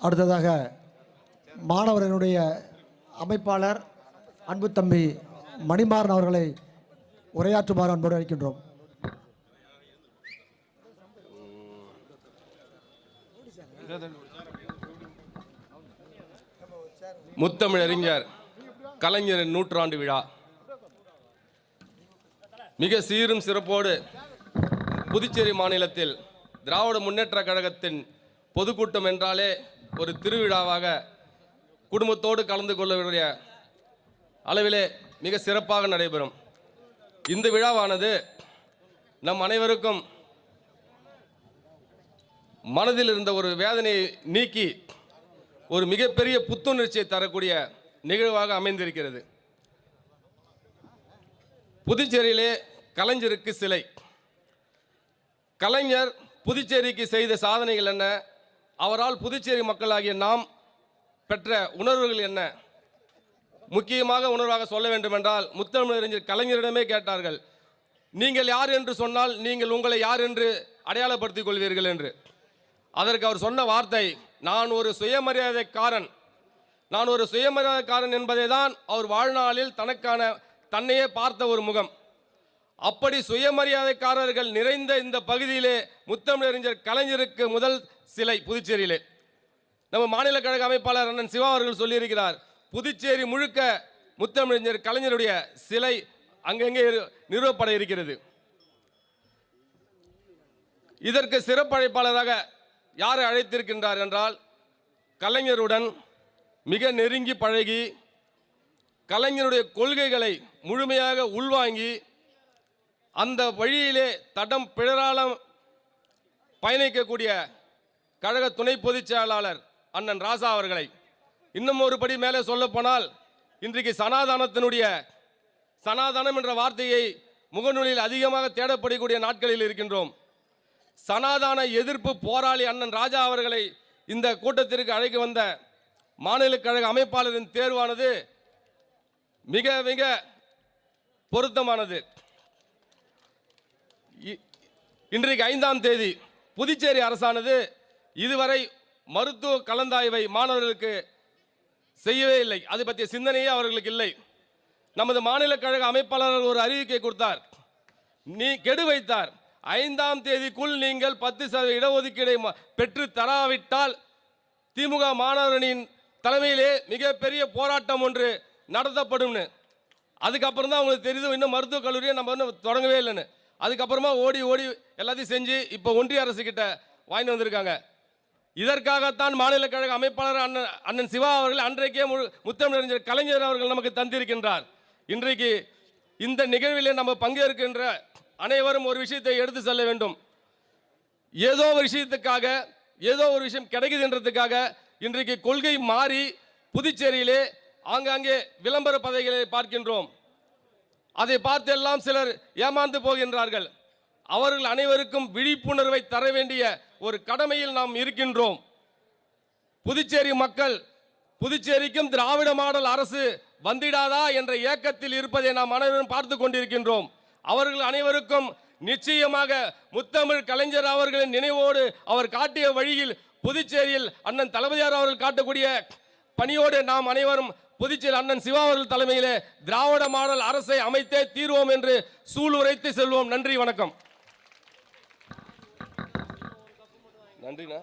அடுத்ததாக மாணவரனுடைய அமைப்பாளர் அன்பு தம்பி மணிமாறன் அவர்களை உரையாற்றுமாறு அன்போடு அழைக்கின்றோம். முத்தமிழறிஞர் கலைஞரின் நூற்றாண்டு விழா. மிக சீரும் சிறப்போடு புதுச்சேரி மாநிலத்தில் திராவிட முன்னேற்றக் கழகத்தின் பொதுக்கூட்டம் என்றாலே ஒரு திருவிழாவாக குடும்பத்தோடு கலந்து கொள்ளக்கூடிய அளவிலே மிக சிறப்பாக நடைபெறும். இந்த விழாவானது நம் அனைவருக்கும் மனதில் இருந்த ஒரு வேதனையை நீக்கி ஒரு மிகப்பெரிய புத்துணர்ச்சியை தரக்கூடிய நிகழ்வாக அமைந்திருக்கிறது. புதுச்சேரியிலே கலைஞருக்கு சிலை. கலைஞர் புதுச்சேரிக்கு செய்த சாதனைகள் என்ன? அவரால் புதுச்சேரி மக்களாகிய நாம் பெற்ற உணர்வுகள் என்ன? முக்கியமாக உணர்வாக சொல்ல வேண்டுமென்றால் முத்தமிழறிஞர் கலைஞரிடமே கேட்டார்கள். நீங்கள் யார் என்று சொன்னால் நீங்கள் உங்களை யார் என்று அடையாளப்படுத்திக் கொள்வீர்கள் என்று. அதற்கு அவர் சொன்ன வார்த்தை நான் ஒரு சுயமரியாதைக்காரன். நான் ஒரு சுயமரியாதைக்காரன் என்பதை தான் அவர் வாழ்நாளில் தனக்கான தன்னையே பார்த்த ஒரு முகம். அப்படி சுயமரியாதைக்காரர்கள் நிறைந்த இந்த பகுதியிலே முத்தமிழறிஞர் கலைஞருக்கு முதல் சிலை புதுச்சேரியிலே. நம்ம மாநில கழக அமைப்பாளர் அண்ணன் சிவா அவர்கள் சொல்லியிருக்கிறார் புதுச்சேரி முழுக்க முத்தமிழறிஞர் கலைஞருடைய சிலை அங்கங்கே நிறுவப்பட இருக்கிறது. இதற்கு சிறப்பழைப்பாளராக யாரை அழைத்திருக்கின்றார் என்றால் கலைஞருடன் மிக நெருங்கி பழகி கலைஞருடைய கொள்கைகளை முழுமையாக உள்வாங்கி அந்த வழியிலே தடம் பிழராலம் பயணிக்கக்கூடிய கழக துணை பொதுச் செயலாளர் அண்ணன் ராசா அவர்களை. இன்னும் ஒரு படி மேலே சொல்லப்போனால் இன்றைக்கு சனாதனத்தினுடைய சனாதனம் என்ற வார்த்தையை முகநூலில் அதிகமாக தேடப்படக்கூடிய நாட்களில் இருக்கின்றோம். சனாதான எதிர்ப்பு போராளி அண்ணன் ராஜா அவர்களை இந்த கூட்டத்திற்கு அழைக்க வந்த மாநில கழக அமைப்பாளரின் தேர்வானது மிக மிக பொருத்தமானது. இன்றைக்கு ஐந்தாம் தேதி புதுச்சேரி அரசானது இதுவரை மருத்துவ கலந்தாய்வை மாணவர்களுக்கு செய்யவே இல்லை. அது பற்றிய சிந்தனையே அவர்களுக்கு இல்லை. நமது மாநில கழக அமைப்பாளர் ஒரு அறிவிக்கை கொடுத்தார். நீ கெடு வைத்தார். ஐந்தாம் தேதிக்குள் நீங்கள் பத்து சதவீத இடஒதுக்கீடை பெற்று தராவிட்டால் திமுக மாணவரணியின் தலைமையிலே மிகப்பெரிய போராட்டம் ஒன்று நடத்தப்படும்னு. அதுக்கப்புறம் தான் உங்களுக்கு தெரியுது இன்னும் மருத்துவக் கல்லூரியை நம்ம இன்னும் தொடங்கவே இல்லைன்னு. அதுக்கப்புறமா ஓடி ஓடி எல்லாத்தையும் செஞ்சு இப்போ ஒன்றிய அரசு கிட்ட வாங்கி வந்திருக்காங்க. இதற்காகத்தான் மாநில கழக அமைப்பாளர் அண்ணன் அண்ணன் சிவா அவர்கள் அன்றைக்கே முழு முத்தமிழறிஞர் கலைஞர் அவர்கள் நமக்கு தந்திருக்கின்றார். இன்றைக்கு இந்த நிகழ்விலே நம்ம பங்கேற்கின்ற அனைவரும் ஒரு விஷயத்தை எடுத்து செல்ல வேண்டும். ஏதோ ஒரு விஷயத்துக்காக ஏதோ ஒரு விஷயம் கிடைக்குதுன்றதுக்காக இன்றைக்கு கொள்கை மாறி புதுச்சேரியிலே ஆங்காங்கே விளம்பர பதவிகளை பார்க்கின்றோம். அதை பார்த்தெல்லாம் சிலர் ஏமாந்து போகின்றார்கள். அவர்கள் அனைவருக்கும் விழிப்புணர்வை தர வேண்டிய ஒரு கடமையில் நாம் இருக்கின்றோம். புதுச்சேரி மக்கள் புதுச்சேரிக்கும் திராவிட மாடல் அரசு வந்திடாதா என்ற ஏக்கத்தில் இருப்பதை நாம் அனைவரும் பார்த்து கொண்டிருக்கின்றோம். அவர்கள் அனைவருக்கும் நிச்சயமாக முத்தமிழ் கலைஞர் அவர்களின் நினைவோடு அவர் காட்டிய வழியில் புதுச்சேரியில் அண்ணன் தளபதியார் அவர்கள் காட்டக்கூடிய பணியோடு நாம் அனைவரும் புதுச்சேரி அண்ணன் சிவா அவர்கள் தலைமையிலே திராவிட மாடல் அரசை அமைத்தே தீர்வோம் என்று சூளுரைத்து செல்வோம். நன்றி வணக்கம். நன்றிண்ணா.